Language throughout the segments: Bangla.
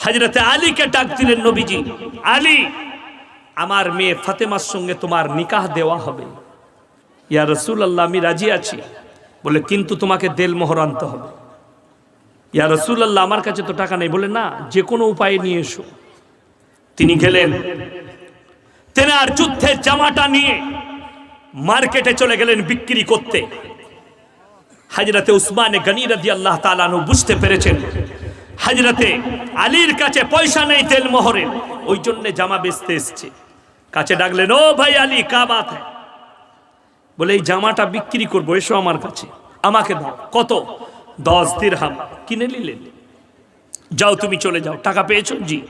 হাজরতে আলীকে ডাক দিলেন নবীজি, আলী, আমার মেয়ে ফাতেমার সঙ্গে তোমার নিকাহ দেওয়া হবে। ইয়া রসুল আল্লাহ আমি রাজি আছি। বলে, কিন্তু তোমাকে দেল মোহর আনতে হবে। ইয়া রসুল আল্লাহ আমার কাছে তো টাকা নেই। বলে, না, যে কোনো উপায়ে নিয়ে এসো। তিনি গেলেন। তেনার যুদ্ধের জামাটা নিয়ে মার্কেটে চলে গেলেন বিক্রি করতে। হাজরতে উসমানে গনি রাদি আল্লাহ তালানু বুঝতে পেরেছেন হাজরতে আলীর কাছে পয়সা নেই তেল মোহরের। ওই জন্য জামা বেচতে এসছে। কাছে ডাকলেন, ও ভাই আলী কা বাত বলে, এই জামাটা বিক্রি করব, এসো আমার কাছে। আমাকে দাও। কত? দশ দিরহাম। কিনে নিলেন। যাও, তুমি চলে যাও। টাকা পেয়েছ? জি।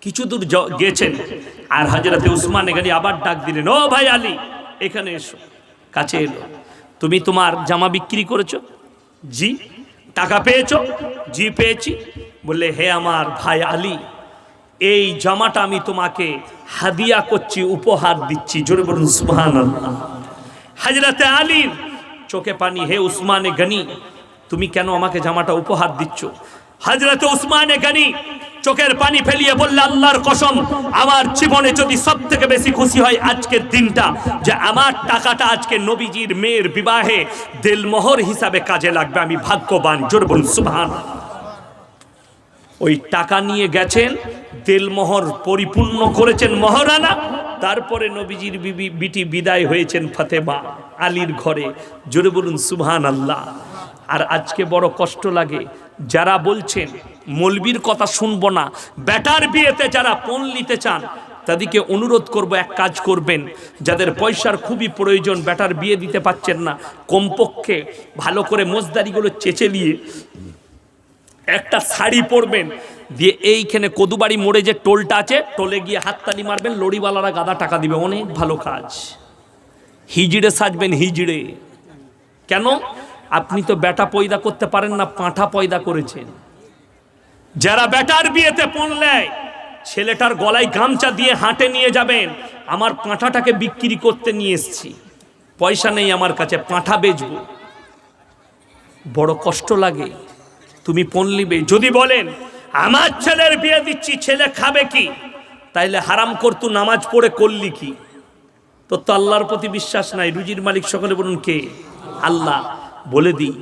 কিছু দূর গেছেন। আর হাজরাতে উসমান এখানে আবার ডাক দিলেন, ও ভাই আলী, এখানে এসো। কাছে এলো, তুমি তোমার জামা বিক্রি করেছ? জি। টাকা পেয়েছ? জি, পেয়েছি। বললে, হে আমার ভাই আলী, এই জামাটা আমি তোমাকে হাদিয়া করছি, উপহার দিচ্ছি। জোরে বলুন সুবহান হাজরাতে আলীর চোখে পানি, হে উসমানে গনি, তুমি কেন আমাকে জামাটা উপহার দিচ্ছ? হাজরাতে উসমানে গনি চোখের পানি ফেলিয়ে বললে, আল্লাহর কসম, আমার জীবনে যদি সব থেকে বেশি খুশি হয় আজকের দিনটা, যে আমার টাকাটা আজকে নবীজির মেয়ের বিবাহে দেলমোহর হিসাবে কাজে লাগবে, আমি ভাগ্যবান। জোর বলুন সুবহান ওই টাকা নিয়ে গেছেন তেলমোহর পরিপূর্ণ করেছেন মহারানা, তারপরে নবীজির বিবি, বিটি বিদায় হয়েছেন ফাতেমা আলীর ঘরে। জোরে বলুন সুবহান আল্লাহ আর আজকে বড় কষ্ট লাগে, যারা বলছেন, মলবির কথা শুনব না, ব্যাটার বিয়েতে যারা পণ নিতে চান, তাদেরকে অনুরোধ করব, এক কাজ করবেন, যাদের পয়সার খুবই প্রয়োজন, ব্যাটার বিয়ে দিতে পাচ্ছেন না, কমপক্ষে ভালো করে মোজদারিগুলো চেঁচে নিয়ে একটা শাড়ি পরবেন। দিয়ে এইখানে কদুবাড়ি মোড়ে যে টোলটা আছে, টোলে গিয়ে হাততালি মারবেন, লড়িওয়ালারা গাদা টাকা দিবে। অনেক ভালো কাজ। হিজড়ে সাজবেন, হিজড়ে। কেন? আপনি তো বেটা পয়দা করতে পারেন না, পাঁঠা পয়দা করেছেন। যারা বেটার বিয়েতে পড়লেয় ছেলেটার গলায় গামছা দিয়ে হাঁটে নিয়ে যাবেন। আমার পাঁঠাটাকে বিক্রি করতে নিয়ে এসছি। পয়সা নেই আমার কাছে, পাঁঠা বেচবো। বড় কষ্ট লাগে। তুমি পণলিবে যদি বলেন, আমার ছেলের বিয়ে দিচ্ছি, ছেলে খাবে কি? তাইলে হারাম করতু নামাজ পড়ে করলি কি? তোর তো আল্লাহর প্রতি বিশ্বাস নাই। রুজির মালিক সকলে বলুন, কে? আল্লাহ বলে দিই,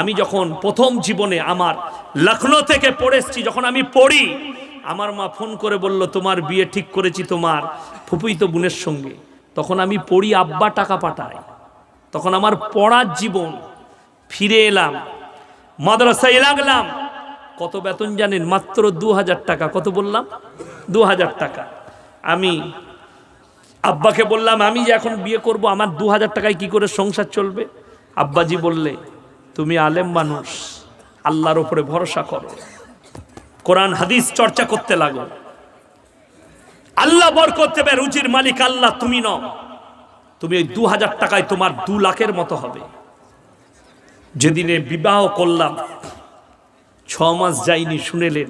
আমি যখন প্রথম জীবনে আমার লখনৌ থেকে পড়ে পড়েছি যখন আমি পড়ি, আমার মা ফোন করে বলল, তোমার বিয়ে ঠিক করেছি তোমার ফুপুই তো বোনের সঙ্গে। তখন আমি পড়ি, আব্বা টাকা পাঠায়। তখন আমার পড়ার জীবন ফিরে এলাম। মাদ্রাসায় লাগলাম। কত বেতন জানেন? মাত্র দু হাজার টাকা। কত বললাম? দু হাজার টাকা। আমি আব্বাকে বললাম, আমি যে এখন বিয়ে করব, আমার দু হাজার টাকায় কি করে সংসার চলবে? আব্বাজি বললে, তুমি আলেম মানুষ। আল্লাহর ওপরে ভরসা করো। কোরআন, হাদিস চর্চা করতে লাগো। আল্লাহ বর করতে পারে রুচির মালিক আল্লাহ, তুমি নও। তুমি ওই দু হাজার টাকায় তোমার দু লাখের মতো হবে। যেদিনে বিবাহ করলাম ছ মাস যাইনি শুনেলেন,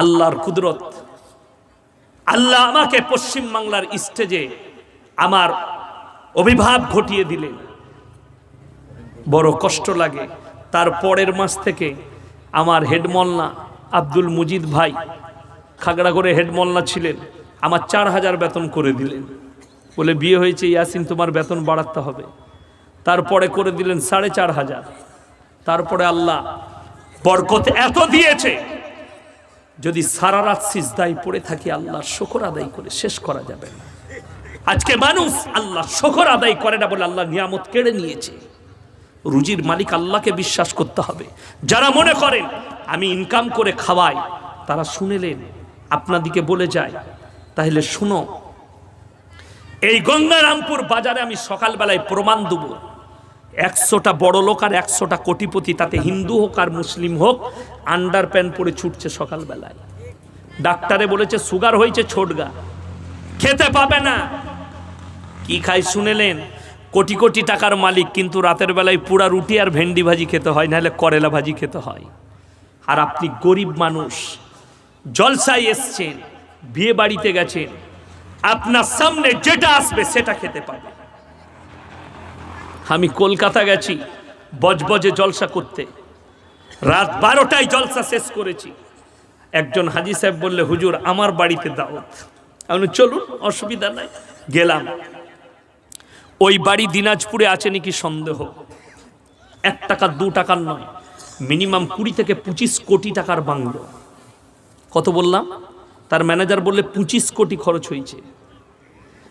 আল্লাহর কুদরত। আল্লাহ আমাকে পশ্চিম বাংলার স্টেজে আমার অভিভাব ঘটিয়ে দিলেন। বড় কষ্ট লাগে। তার পরের মাস থেকে আমার হেডমল্লা আব্দুল মুজিদ ভাই খাগড়া খাগড়াগড়ে হেডমল্লা ছিলেন, আমার চার হাজার বেতন করে দিলেন। বলে, বিয়ে হয়েছে ইয়াসিন, তোমার বেতন বাড়াতে হবে। তারপরে করে দিলেন সাড়ে চার হাজার। তারপরে আল্লাহ বরকত এত দিয়েছে, যদি সারা রাত সিজদায় পড়ে থাকি আল্লাহর শকর আদায় করে শেষ করা যাবে না। আজকে মানুষ আল্লাহ শকর আদায় করে না বলে আল্লাহ নিয়ামত কেড়ে নিয়েছে। রুজির মালিক আল্লাহকে বিশ্বাস করতে হবে। যারা মনে করেন, আমি ইনকাম করে খাওয়াই, তারা শুনেলেন, আপনাদিকে বলে যায়, তাহলে শুনো, এই গঙ্গারামপুর বাজারে আমি সকালবেলায় প্রমাণ দেবো। একশোটা বড় লোক আর একশোটা কোটিপতি, তাতে হিন্দু হোক আর মুসলিম হোক আন্ডার প্যান্ট পরে ছুটছে সকালবেলায়। ডাক্তারে বলেছে, সুগার হয়েছে ছোটগা খেতে পাবে না। কি খাই শুনেলেন? কোটি কোটি টাকার মালিক, কিন্তু রাতের বেলায় পুরা রুটি আর ভেন্ডি ভাজি খেতে হয়, নাহলে করেলা ভাজি খেতে হয়। আর আপনি গরিব মানুষ, জলসায় এসছেন, বিয়ে বাড়িতে গেছেন, আপনার সামনে যেটা আসবে সেটা খেতে পাবে। আমি কলকাতা গেছি বজবজে জলসা করতে। রাত বারোটায় জলসা শেষ করেছি। একজন হাজি সাহেব বললে, হুজুর, আমার বাড়িতে দাওয়াত। আমি চলুন, অসুবিধা নাই। গেলাম। ওই বাড়ি দিনাজপুরে আছে নাকি সন্দেহ? এক টাকা, দু টাকার নয়, মিনিমাম কুড়ি থেকে পঁচিশ কোটি টাকার বাংলো। কত বললাম? তার ম্যানেজার বললে, পঁচিশ কোটি খরচ হয়েছে।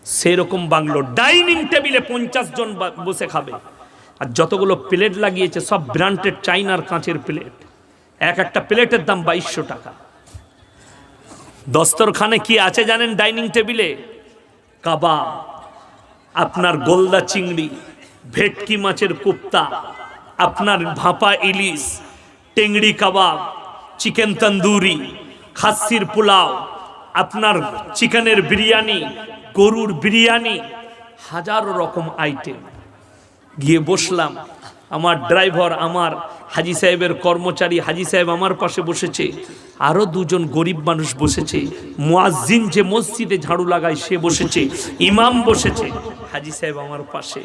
সেরকম বাংলো। ডাইনিং টেবিলে পঞ্চাশ জন বসে খাবে। আর যতগুলো প্লেট লাগিয়েছে, সব ব্র্যান্ডেড চাইনার কাঁচের প্লেট। এক একটা প্লেটের দাম বাইশশো টাকা। দস্তরখানে কি আছে জানেন ডাইনিং টেবিলে? কাবাব, আপনার গোলদা চিংড়ি, ভেটকি মাছের কুপ্তা, আপনার ভাপা ইলিশ, টেংড়ি কাবাব, চিকেন তন্দুরি, খাসির পোলাও, আপনার চিকেনের বিরিয়ানি গরুর বিরিয়ানি, হাজারো রকম আইটেম গিয়ে বসলাম। আমার ড্রাইভার আমার, হাজি সাহেবের কর্মচারী, হাজি সাহেব আমার পাশে বসেছে। আরও দুজন গরিব মানুষ বসেছে। মুয়াজ্জিন যে মসজিদে ঝাড়ু লাগায়, সে বসেছে। ইমাম বসেছে। হাজি সাহেব আমার পাশে।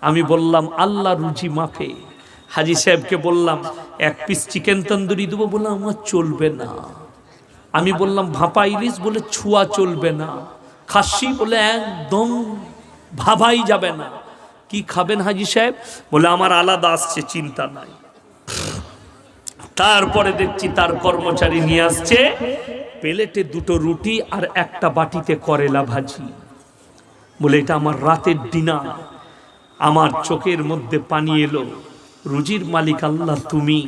আমি বললাম, আল্লাহ রুজি মাফে। হাজি সাহেবকে বললাম, এক পিস চিকেন তন্দুরি দেবো বললাম আমার চলবে না। আমি বললাম, ভাপা ইলিশ বলে ছুয়া চলবে না। খাসি বলে একদম ভাবাই যাবে না। কি খাবেন হাজি সাহেব? বলে, আমার আলাদা আসছে, চিন্তা নাই। তারপরে দেখছি তার কর্মচারী নিয়ে আসছে, প্লেটে দুটো রুটি আর একটা বাটিতে করেলা ভাজি। বলে, এটা আমার রাতের ডিনার। আমার চোখের মধ্যে পানি এলো। রুজির মালিক আল্লাহ, তুমি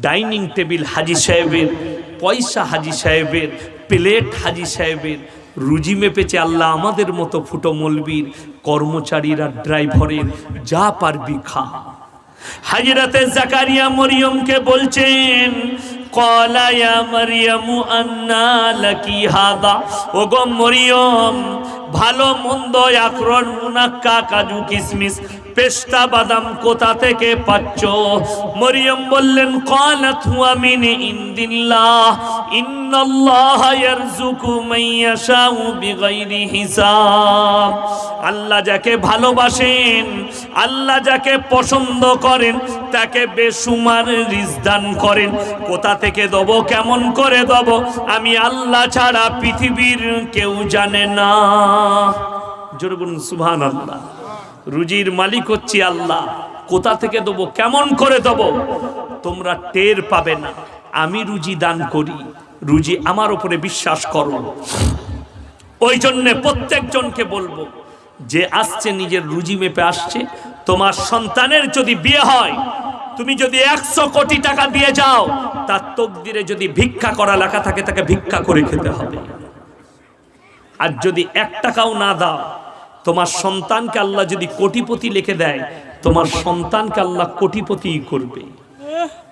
ডাইনিং টেবিল হাজি সাহেবের, পয়সা হাজি সাহেবের, প্লেট হাজি সাহেবের রুজি মেপেছে আল্লাহ আমাদের মতো ফুটো মলবির কর্মচারীরা ড্রাইভারের যা পারবি খা। হাজরাতে জাকারিয়া মরিয়মকে বলছেন কলায়া মরিয়ম আন্না লাকি হাদা? ওগো মরিয়ম ভালো মন্দ আখরণ মুনাক্কা, কাজু, কিসমিস, পেস্তা, বাদাম, কোথা থেকে পাচ্ছ? মরিয়ম বললেন আল্লাহ যাকে ভালোবাসেন, আল্লাহ যাকে পছন্দ করেন, তাকে বেসুমার রিজদান করেন। কোথা থেকে দেব, কেমন করে দেব, আমি আল্লাহ ছাড়া পৃথিবীর কেউ জানে না। জোরে বলুন সুবহান আল্লাহ রুজির মালিক হচ্ছি আল্লাহ। কোথা থেকে দেবো, কেমন করে দেব? তোমরা টের পাবে না। আমি রুজি দান করি। রুজি আমার উপরে বিশ্বাস করো। ওই জন্যে প্রত্যেকজনকে বলব, যে আসছে নিজের রুজি মেপে আসছে, তোমার সন্তানের যদি বিয়ে হয়, তুমি যদি একশো কোটি টাকা দিয়ে যাও, তার তকদিরে যদি ভিক্ষা করা লেখা থাকে, তাকে ভিক্ষা করে খেতে হবে। আর যদি এক টাকাও না দাও, তোমার সন্তানকে আল্লাহ যদি কোটিপতি লিখে দেয়, তোমার সন্তানকে আল্লাহ কোটিপতি করবে।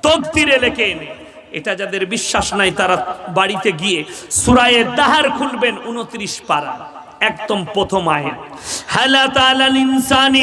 তকদিরে লেখে এটা যাদের বিশ্বাস নাই তারা বাড়িতে গিয়ে সুরায়ে দাহার খুলবেন উনত্রিশ পারা, একদম প্রথম আয়াত। ইনসানি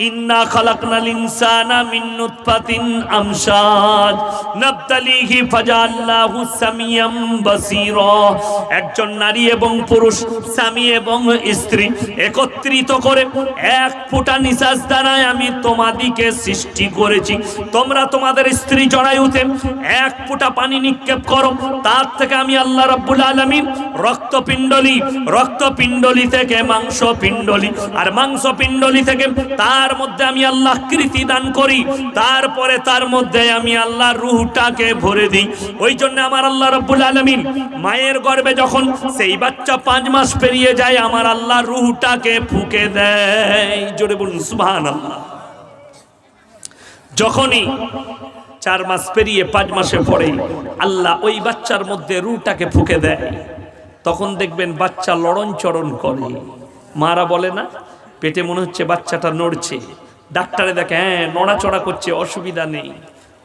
ইন্না খালাকনাল ইনসানা মিন নুতফাতিন আমশাজ। নাবতালিহি ফাজাল্লাহু সামিয়াম বাসীরা। একজন নারী এবং পুরুষ, স্বামী এবং স্ত্রী একত্রিত করে এক ফোঁটা নিঃশ্বাস দ্বারাই আমি তোমাদিকে সৃষ্টি করেছি। তোমরা তোমাদের স্ত্রী জড়ায়ুতে এক ফোঁটা পানি নিক্ষেপ করো। তার থেকে আমি আল্লাহ রাব্বুল আলামিন রক্তপিণ্ডলি রক্তপিণ্ডলি থেকে মাংস পিণ্ডলি আর মাংস পিণ্ডলি থেকে তার মধ্যে আমি আল্লাহ কৃতি দান করি, তারপরে তার মধ্যে আমি আল্লাহ রুহটাকে ভরে দিই। ওই জন্য আমার আল্লাহ রব্বুল আলমিন মায়ের গর্ভে যখন সেই বাচ্চা পাঁচ মাস পেরিয়ে যায়, আমার আল্লাহ রুহটাকে ফুকে দেয়। জোরে বলুন সুবহান আল্লাহ যখনই চার মাস পেরিয়ে পাঁচ মাসে পরে আল্লাহ ওই বাচ্চার মধ্যে রুটাকে ফুকে দেয়। তখন দেখবেন বাচ্চা লড়ন চড়ন করে। মারা বলে না? পেটে মনে হচ্ছে বাচ্চাটা নড়ছে। ডাক্তারে দেখে হ্যাঁ নড়াচড়া করছে, অসুবিধা নেই।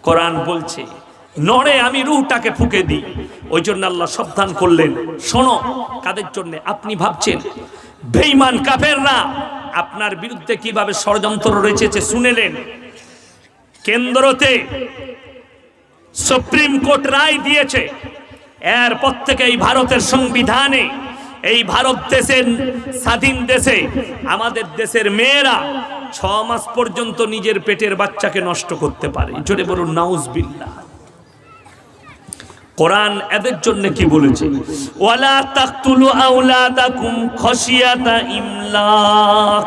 কোরআন বলছে, নড়ে, আমি রুহটাকে ফুকে দিই। ওই জন্য আল্লাহ সাবধান করলেন। শোনো, কাদের জন্য? আপনি ভাবছেন, বেঈমান কাফেররা আপনার বিরুদ্ধে কীভাবে ষড়যন্ত্র রয়েছে শুনেলেন? কেন্দ্রতে সুপ্রিম কোর্ট রায় দিয়েছে, এরপর থেকে এই ভারতের সংবিধানে এই ভারত দেশের স্বাধীন দেশে আমাদের দেশের মেয়েরা ছ মাস পর্যন্ত নিজের পেটের বাচ্চাকে নষ্ট করতে পারে। জোরে বলুন নাউজ বিল্লাহ কোরআন এদের জন্য কি বলেছে? ওয়ালা তাকতুলু আওলাদাকুম খশিয়াতা ইমলাক।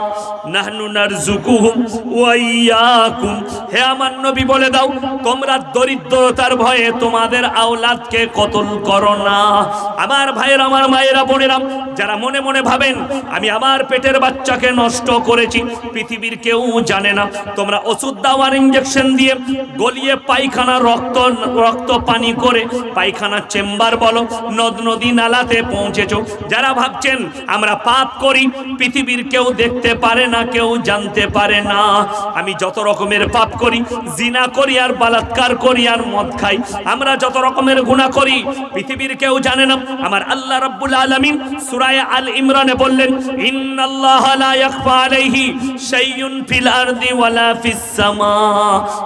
নাহনু হে আমার নবী, বলে দাও, তোমরা দরিদ্রতার ভয়ে তোমাদের আওলাদকে কতল করো না। আমার ভাইয়ের, আমার মায়েরা, বোনেরা, যারা মনে মনে ভাবেন, আমি আমার পেটের বাচ্চাকে নষ্ট করেছি, পৃথিবীর কেউ জানে না। তোমরা ওষুধ দাও আর ইঞ্জেকশন দিয়ে গলিয়ে পায়খানা, রক্ত রক্ত পানি করে পায়খানা চেম্বার বলো, নদ নদী নালাতে পৌঁছেছো। যারা ভাবছেন আমরা পাপ করি, পৃথিবীর কেউ দেখতে পারে না, কেউ জানতে পারে না। আমি যত রকমের পাপ করি, জিনা করি আর বালাৎকার করি আর মদ খাই, আমরা যত রকমের গুনাহ করি, পৃথিবীর কেউ জানে না। আমার আল্লাহ রাব্বুল আলামিন সূরা আল ইমরানে বললেন, ইন্নাল্লাহা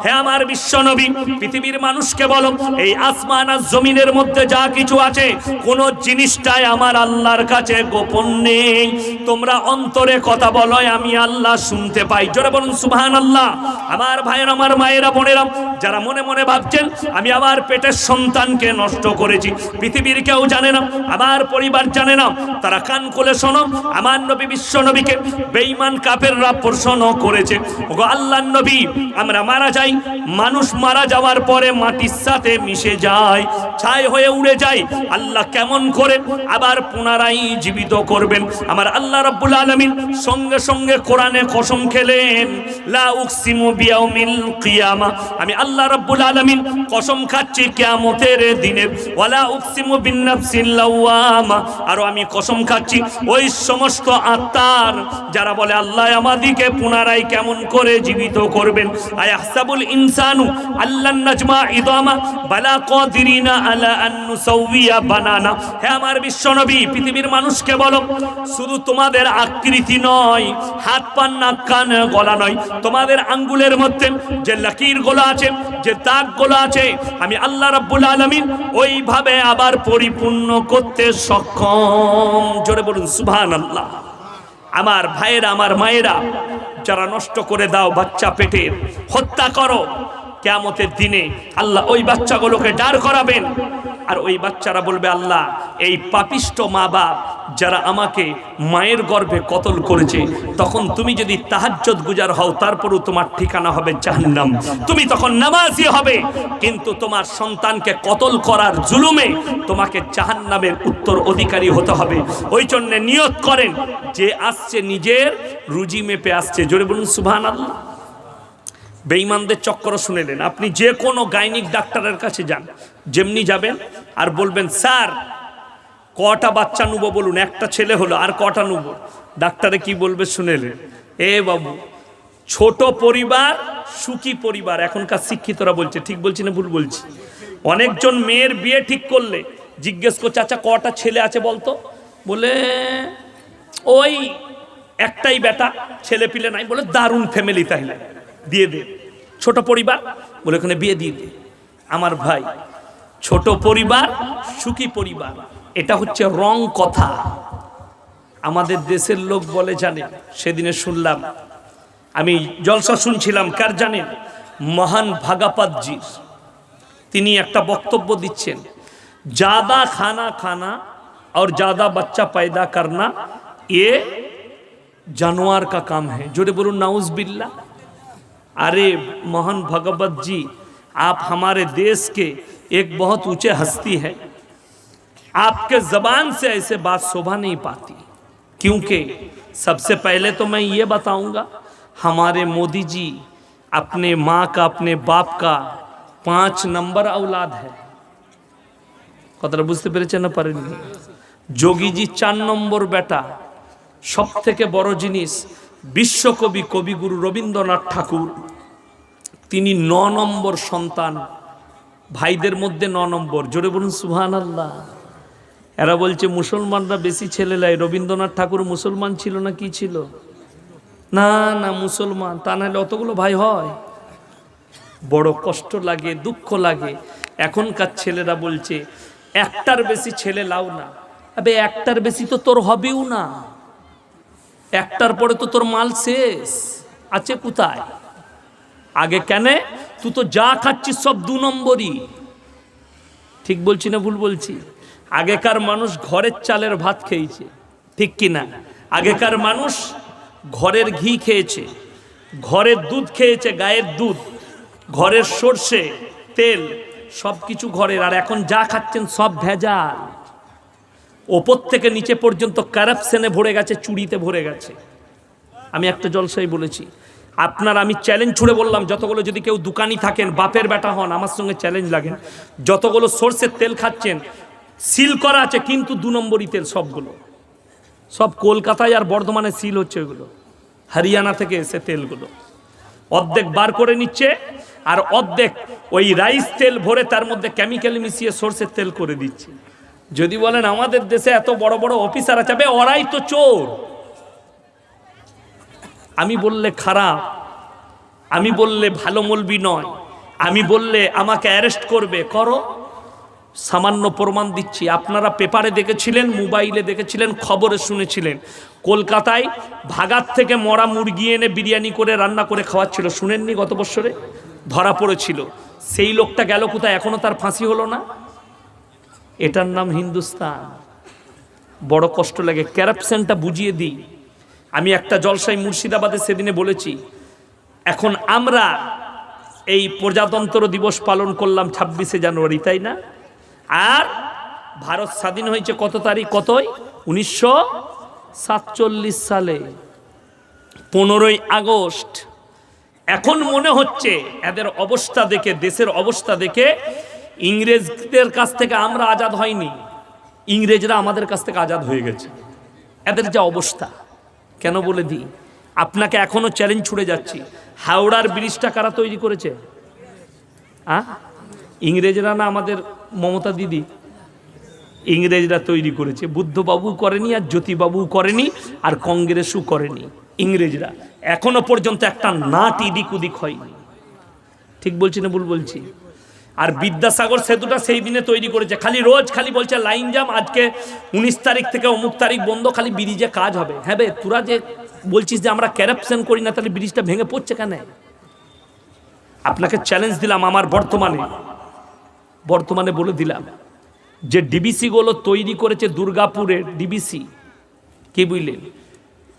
হে আমার বিশ্বনবী, পৃথিবীর মানুষকে বলো, এই আসমান আর জমিনের মধ্যে যা কিছু আছে, কোন জিনিসটাই আমার আল্লাহর কাছে গোপন নেই। তোমরা অন্তরে কথা বলো, আমি আল্লাহ শুনতে পাই। জোরে বলুন সুবহান আল্লাহ আমার ভাইয়ের, আমার মায়েরা, বোনেরা, যারা মনে মনে ভাবছেন, আমি আমার পেটের সন্তানকে নষ্ট করেছি। পৃথিবীর কেউ জানে না, আমার পরিবার জানে না। তারা কান খুলে শোনো, আমার নবী বিশ্ব নবীকে বেঈমান কাফেররা প্রশ্ন করেছে। ওগো আল্লাহর নবী, আমরা মারা যাই, মানুষ মারা যাওয়ার পরে মাটির সাথে মিশে যায়। ছাই হয়ে উড়ে যায় আল্লাহ কেমন করে আবার পুনরায় জীবিত করবেন। আমার আল্লাহ রাব্বুল আলামিন সঙ্গে সঙ্গে কোরআনে কসম খেলেন, লা উকসিমু বিয়াউমিল কিয়ামা। আমি আল্লাহ রাব্বুল আলামিন কসম খাচ্ছি কিয়ামতের দিনে, ওয়ালা উকসিমু বিন্নাফসিল লাওয়ামা। আর আমি কসম খাচ্ছি, ওই সমস্ত আত্মার যারা বলে, আল্লাহ আমাদিকে পুনরায় কেমন করে জীবিত করবেন? আয়াহসাবুল ইনসানু আল্লাহ নাজমা ইদামা, বালা কাদিরিনা আমার বিশ্বনবী, পৃথিবীর মানুষকে বলো, শুধু তোমাদের আকৃতি নয়, হাত পান নাক, কান, গলা নয়, তোমাদের আঙ্গুলের মধ্যে যে লাকির গোলা আছে, যে দাগ গোলা আছে, আমি আল্লাহ রাব্বুল আলামিন ওইভাবে আবার পরিপূর্ণ করতে সক্ষম। জোরে বলুন, সুবহানাল্লাহ। আমার ভাইয়েরা, আমার মায়েরা, যারা নষ্ট করে দাও বাচ্চা পেটের হত্যা করো কেয়ামতের দিনে আল্লাহ ওই বাচ্চাগুলোকে দাঁড় করাবেন। আর ওই বাচ্চারা বলবে, আল্লাহ, এই পাপিষ্ট মা বাপ যারা আমাকে মায়ের গর্ভে কতল করেছে, তখন তুমি যদি তাহাজ্জত গুজার হও, তারপরও তোমার ঠিকানা হবে জাহান্নাম। তুমি তখন নামাজি হবে, কিন্তু তোমার সন্তানকে কতল করার জুলুমে তোমাকে জাহান্নামের উত্তর অধিকারী হতে হবে। ওই জন্যে নিয়ত করেন, যে আসছে নিজের রুজি মেপে আসছে। জোরে বলুন সুবহান আল্লাহ বেঈমানদের চক্কর শুনেলেন আপনি যে কোনো গাইনিক ডাক্তারের কাছে যান, যেমনি যাবেন আর বলবেন, স্যার, কটা বাচ্চা নেব বলুন? একটা ছেলে হলো, আর কটা নেব? ডাক্তারে কি বলবে শুনেলেন এ বাবু, ছোট পরিবার, সুখী পরিবার। এখনকার শিক্ষিতরা বলছে, ঠিক বলছি না ভুল বলছি? অনেকজন মেয়ের বিয়ে ঠিক করলে জিজ্ঞেস করছে আচ্ছা কটা ছেলে আছে বলতো? বলে, ওই একটাই বেটা, ছেলে পিলে নাই। বলে, দারুণ ফ্যামিলি তাইলে দিয়ে দে ছোট পরিবার বলে ওখানে বিয়ে দিয়ে দে আমার ভাই ছোট পরিবার সুখী পরিবার এটা হচ্ছে রং কথা আমাদের দেশের লোক বলে জানে সেদিনে শুনলাম আমি জলসা শুনছিলাম কার জানেন মহান ভাগাপাতজির তিনি একটা বক্তব্য দিচ্ছেন জাদা খানা খানা और ज्यादा बच्चा पैदा करना ये जानवर का काम है जोड़े बोलो नाउज बिल्ला अरे मोहन भगवत जी आप हमारे देश के एक बहुत ऊंचे हस्ती है आपके जबान से ऐसे बात शोभा नहीं पाती क्योंकि सबसे पहले तो मैं ये बताऊंगा हमारे मोदी जी अपने माँ का अपने बाप का पांच नंबर औलाद है কথাটা বুঝতে পেরেছেন না পারেননি যোগীজি চার নম্বর বেটা সব থেকে বড় জিনিস বিশ্বকবি কবিগুরু রবীন্দ্রনাথ ঠাকুর, তিনি ন নম্বর সন্তান, ভাইদের মধ্যে ন নম্বর। জোরে বলুন সুহান আল্লাহ এরা বলছে, মুসলমানরা বেশি ছেলে লাই, রবীন্দ্রনাথ ঠাকুর মুসলমান ছিল না কি ছিল? না না, মুসলমান, তা নাহলে অতগুলো ভাই হয়। বড় কষ্ট লাগে, দুঃখ লাগে। এখনকার ছেলেরা বলছে, একটার বেশি ছেলে লাও না। আবে, একটার বেশি তো তোর হবেও না। একটার পরে তো তোর মাল শেষ। আছে কোথায়? আগে কেন? তুই তো যা খাচ্ছিস সব দু নম্বরই। ঠিক বলছি না ভুল বলছি? আগেকার মানুষ ঘরের চালের ভাত খেয়েছে। ঠিক কি না? আগেকার মানুষ ঘরের ঘি খেয়েছে। ঘরের দুধ খেয়েছে, গায়ের দুধ, ঘরের সর্ষে, তেল সব কিছু ঘরের। আর এখন যা খাচ্ছেন সব ভেজাল। ওপর থেকে নিচে পর্যন্ত কারাপশনে ভরে গেছে, চুরিতে ভরে গেছে। আমি একটা জলসাই বলেছি। আপনার আমি চ্যালেঞ্জ ছুড়ে বললাম, যতগুলো যদি কেউ দোকানি থাকেন, বাপের বেটা হন, আমার সঙ্গে চ্যালেঞ্জ লাগেন। যতগুলো সর্ষের তেল খাচ্ছেন সিল করা আছে, কিন্তু দু নম্বরই তেল সবগুলো। সব কলকাতায় আর বর্ধমানে সিল হচ্ছে ওইগুলো। হরিয়ানা থেকে এসে তেলগুলো। অর্ধেক বার করে নিচ্ছে, আর অর্ধেক ওই রাইস তেল ভরে তার মধ্যে কেমিক্যাল মিশিয়ে সর্ষের তেল করে দিচ্ছে। যদি বলেন আমাদের দেশে এত বড় বড় অফিসার আছে ওরাই তো চোর। আমি বললে খারাপ, আমি বললে ভালো মলবি নয়, আমি বললে আমাকে অ্যারেস্ট করবে। করো, সামান্য প্রমাণ দিচ্ছি। আপনারা পেপারে দেখেছিলেন, মোবাইলে দেখেছিলেন, খবরে শুনেছিলেন। কলকাতায় ভাগাত থেকে মরা মুরগি এনে বিরিয়ানি করে, রান্না করে খাওয়াচ্ছিল। শুনেননি গত বছরে ধরা পড়েছিল। সেই লোকটা গেল কোথায়? এখনও তার ফাঁসি হলো না? এটার নাম হিন্দুস্তান। বড় কষ্ট লাগে। ক্যারাপশনটা বুঝিয়ে দিই। আমি একটা জলসাই মুর্শিদাবাদে সেদিনে বলেছি, এখন আমরা এই প্রজাতন্ত্র দিবস পালন করলাম ছাব্বিশে জানুয়ারি, তাই না? আর ভারত স্বাধীন হয়েছে কত তারিখ? কতই? উনিশশো সাতচল্লিশ সালে, পনেরোই আগস্ট। এখন মনে হচ্ছে, এদের অবস্থা দেখে, দেশের অবস্থা দেখে ইংরেজদের কাছ থেকে আমরা আজাদ হয়নি। ইংরেজরা আমাদের কাছ থেকে আজাদ হয়ে গেছে। এদের যা অবস্থা, কেন বলে দিই? আপনাকে এখনও চ্যালেঞ্জ ছুড়ে যাচ্ছি। হাওড়ার ব্রিজটা কারা তৈরি করেছে? আ? ইংরেজরা না আমাদের মমতা দিদি? ইংরেজরা তৈরি করেছে। বুদ্ধবাবু করেনি আর জ্যোতিবাবু করেনি আর কংগ্রেসও করেনি। ইংরেজরা এখনও পর্যন্ত একটা নাট ইদিক উদিক হয়নি। ঠিক বলছি না ভুল বলছি? আর বিদ্যাসাগর সেতুটা সেই দিনে তৈরি করেছে। খালি রোজ খালি বলছে, লাইন জাম, আজকে উনিশ তারিখ থেকে অমুক তারিখ বন্ধ, খালি ব্রিজে কাজ হবে। হ্যাঁ বে, তোরা যে বলছিস যে আমরা ক্যারাপশন করি না, তাহলে ব্রিজটা ভেঙে পড়ছে কেন? আপনাকে চ্যালেঞ্জ দিলাম আমার বর্তমানে। বর্তমানে বলে দিলাম যে ডিবিসিগুলো তৈরি করেছে দুর্গাপুরের ডিবিসি কি বুঝলেন?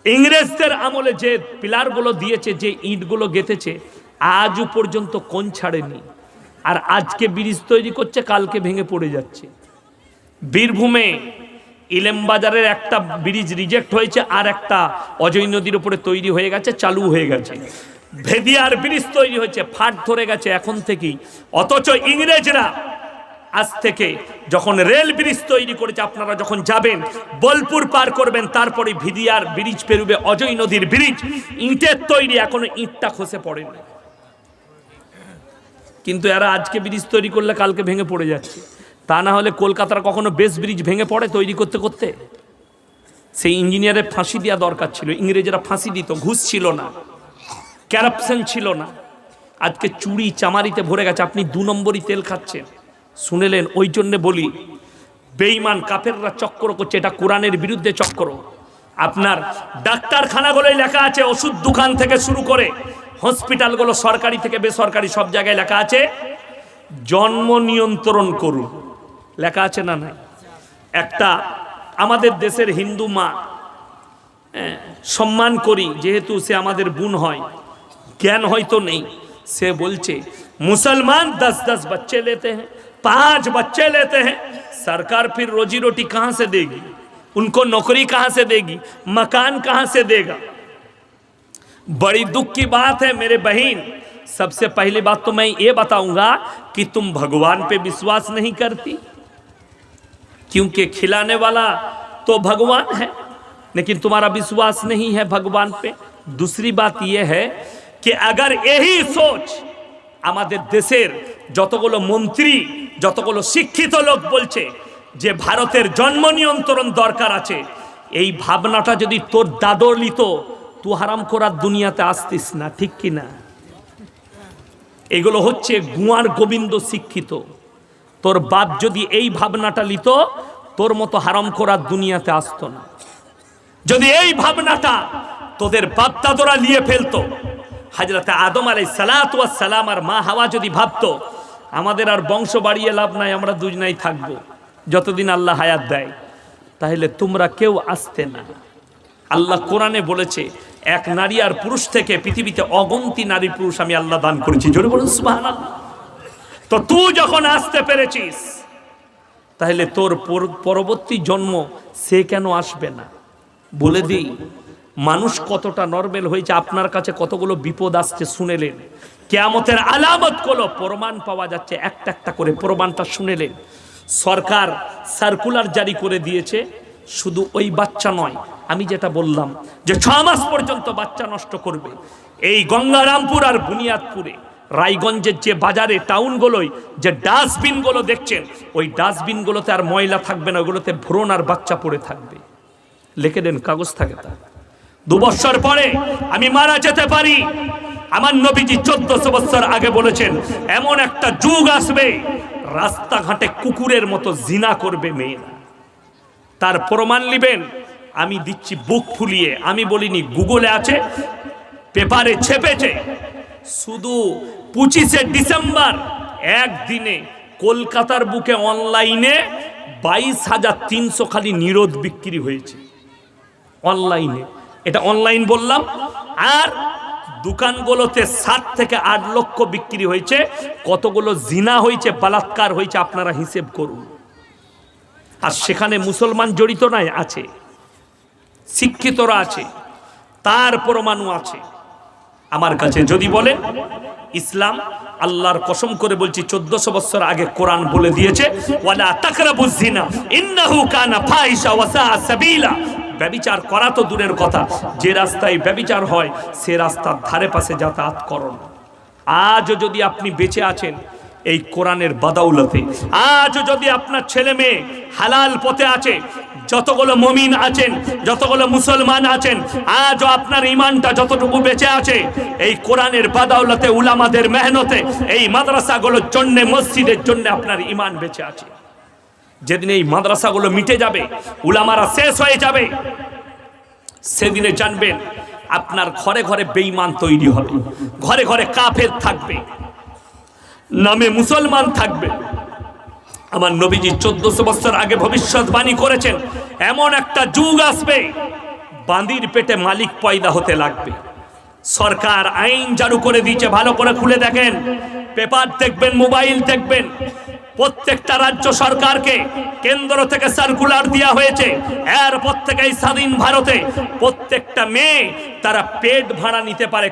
ইংরেজদের আমলে যে পিলারগুলো দিয়েছে, যে ইটগুলো গেঁথেছে, আজও পর্যন্ত কোন ছাড়েনি। আর আজকে ব্রিজ তৈরি করছে, কালকে ভেঙে পড়ে যাচ্ছে। বীরভূমে ইলেমবাজারের একটা ব্রিজ রিজেক্ট হয়েছে আর একটা অজয় নদীর উপরে তৈরি হয়ে গেছে, চালু হয়ে গেছে। ভেদিয়ার ব্রিজ তৈরি হয়েছে ফাট ধরে গেছে এখন থেকেই। অথচ ইংরেজরা আজ থেকে যখন রেল ব্রিজ তৈরি করেছে, আপনারা যখন যাবেন, বোলপুর পার করবেন, তারপরে ভিদিয়ার ব্রিজ পেরুবে, অজয় নদীর ব্রিজ। ইটের তৈরি, এখনও ইটটা খসে পড়েনি। কিন্তু এরা আজকে ব্রিজ তৈরি করলে কালকে ভেঙে পড়ে যাচ্ছে। তা না হলে কলকাতার কখনো বেস ব্রিজ ভেঙে পড়ে তৈরি করতে করতে? সেই ইঞ্জিনিয়ারের ফাঁসি দেওয়া দরকার ছিল। ইংরেজরা ফাঁসি দিত, ঘুষ ছিল না, ক্যারাপশন ছিল না। আজকে চুরি চামারিতে ভরে গেছে। আপনি দু নম্বরই তেল খাচ্ছেন। শুনেলেন, ওই জন্যে বলি বেইমান কাফেররা চক্র করছে। এটা কোরআনের বিরুদ্ধে চক্র আপনার ডাক্তারখানাগুলোই লেখা আছে, ওষুধ দোকান থেকে শুরু করে হসপিটালগুলো সরকারি থেকে বেসরকারি সব জায়গায় লেখা আছে জন্ম নিয়ন্ত্রণ করুন লেখা আছে না নাই একটা আমাদের দেশের হিন্দু মা হ্যাঁ, সম্মান করি যেহেতু সে আমাদের বোন হয় জ্ঞান হয়তো নেই সে বলছে मुसलमान दस दस बच्चे लेते हैं पांच बच्चे लेते हैं सरकार फिर रोजी रोटी कहाँ से देगी उनको नौकरी कहाँ से देगी मकान कहाँ से देगा बड़ी दुख की बात है मेरे बहन सबसे पहली बात तो मैं ये बताऊंगा कि तुम भगवान पे विश्वास नहीं करती क्योंकि खिलाने वाला तो भगवान है लेकिन तुम्हारा विश्वास नहीं है भगवान पे दूसरी बात यह है कि अगर यही सोच আমাদের দেশের যতগুলো মন্ত্রী যতগুলো শিক্ষিত লোক বলছে যে ভারতের জন্ম নিয়ন্ত্রণ দরকার আছে এই ভাবনাটা যদি তোর দাদর লিত তু হারাম করার দুনিয়াতে আসতিস না, ঠিক কি না? এগুলো হচ্ছে গুয়ার গোবিন্দ শিক্ষিত। তোর বাপ যদি এই ভাবনাটা লিত, তোর মতো হারাম করার দুনিয়াতে আসতো না। যদি এই ভাবনাটা তোদের বাপ বাপদাদরা নিয়ে ফেলতো, হাজরাতে আদম আলাই সালাত সালাম আর মা হাওয়া যদি ভাবতো, আমাদের আর বংশ বাড়িয়ে লাভ নাই, আমরা দুজনাই থাকব, যতদিন আল্লাহ হায়াত দেয়। তাহলে তোমরা কেউ আসতে না। আল্লাহ কোরআনে বলেছে এক নারী আর পুরুষ থেকে পৃথিবীতে অগন্তি নারী পুরুষ আমি আল্লাহ দান করেছি। জোরে বলুন, সুবহানাল্লাহ। তো তুই যখন আসতে পেরেছিস, তাহলে তোর পরবর্তী জন্ম সে কেন আসবে না? বলে দিই, মানুষ কতটা নরমেল হয়েছে, আপনার কাছে কতগুলো বিপদ আসছে শুনেলেন। কেয়ামতের আলামতগুলো প্রমাণ পাওয়া যাচ্ছে, একটা একটা করে প্রমাণটা শুনেলেন। সরকার সার্কুলার জারি করে দিয়েছে শুধু ওই বাচ্চা নয়, আমি যেটা বললাম যে ছ মাস পর্যন্ত বাচ্চা নষ্ট করবে। এই গঙ্গারামপুর আর বুনিয়াদপুরে, রায়গঞ্জের যে বাজারে টাউনগুলোয় যে ডাস্টবিনগুলো দেখছেন, ওই ডাস্টবিনগুলোতে আর ময়লা থাকবে না ওগুলোতে ভ্রণ আর বাচ্চা পড়ে থাকবে। লিখে দেন, কাগজ থাকে তা দু বছর পরে আমি মারা যেতে পারি। আমার নবীজি চোদ্দশো বছর আগে বলেছেন, এমন একটা যুগ আসবে, রাস্তাঘাটে কুকুরের মতো জিনা করবে মেয়েরা। তার প্রমাণ নিবেন। আমি দিচ্ছি বুক ফুলিয়ে। আমি বলিনি, গুগলে আছে, পেপারে ছেপেছে। শুধু পঁচিশে ডিসেম্বর, একদিনে কলকাতার বুকে অনলাইনে বাইশ হাজার তিনশো খালি নিরোধ বিক্রি হয়েছে। অনলাইনে। এটা অনলাইন বললাম। আর দোকানগুলোতে সাত থেকে আট লক্ষ বিক্রি হয়েছে। কতগুলো জিনা হয়েছে, বলাৎকার হয়েছে, আপনারা হিসেব করুন। আর সেখানে মুসলমান জড়িত নাই, আছে। শিক্ষিতরা আছে, তার পরমাণু আছে। আমার কাছে যদি বলেন, ইসলাম আল্লাহর কসম করে বলছি, চোদ্দশো বছর আগে কোরআন বলে দিয়েছে, ওয়ালা তাকরাবুজ জিনা ইন্নাহু কানা ফাহিশা ওয়া সাআ সাবিলা। ব্যভিচার করা তো দূরের কথা, যে রাস্তায় ব্যভিচার হয়, সে রাস্তার ধারে পাশে যাতায়াত করুন আজও যদি আপনি বেঁচে আছেন এই কোরআনের বাদাউলতে। আজও যদি আপনার ছেলে মেয়ে হালাল পথে আছে, যতগুলো মমিন আছেন, যতগুলো মুসলমান আছেন, আজও আপনার ইমানটা যতটুকু বেঁচে আছে, এই কোরআনের বাদাউলতে উলামাদের মেহনতে, এই মাদ্রাসাগুলোর জন্য, মসজিদের জন্য আপনার ইমান বেঁচে আছে। যেদিন এই মাদ্রাসাগুলো মিটে যাবে, উলামারা শেষ হয়ে যাবে, সেদিনে জানবেন আপনার ঘরে ঘরে বেঈমান তৈরি হবে, ঘরে ঘরে কাফের থাকবে। নামে মুসলমান থাকবে। আমার নবীজি চোদ্দশো বছর আগে ভবিষ্যৎবাণী করেছেন, এমন একটা যুগ আসবে, বাঁদির পেটে মালিক পয়দা হতে লাগবে। সরকার আইন জারু করে দিয়েছে, ভালো করে খুলে দেখেন। পেপার দেখবেন, মোবাইল দেখবেন। প্রত্যেকটা রাজ্য সরকারকে কেন্দ্র থেকে সার্কুলার দেওয়া হয়েছে, এরপর থেকে স্বাধীন ভারতে প্রত্যেকটা মেয়ে তারা পেট ভাড়া নিতে পারে।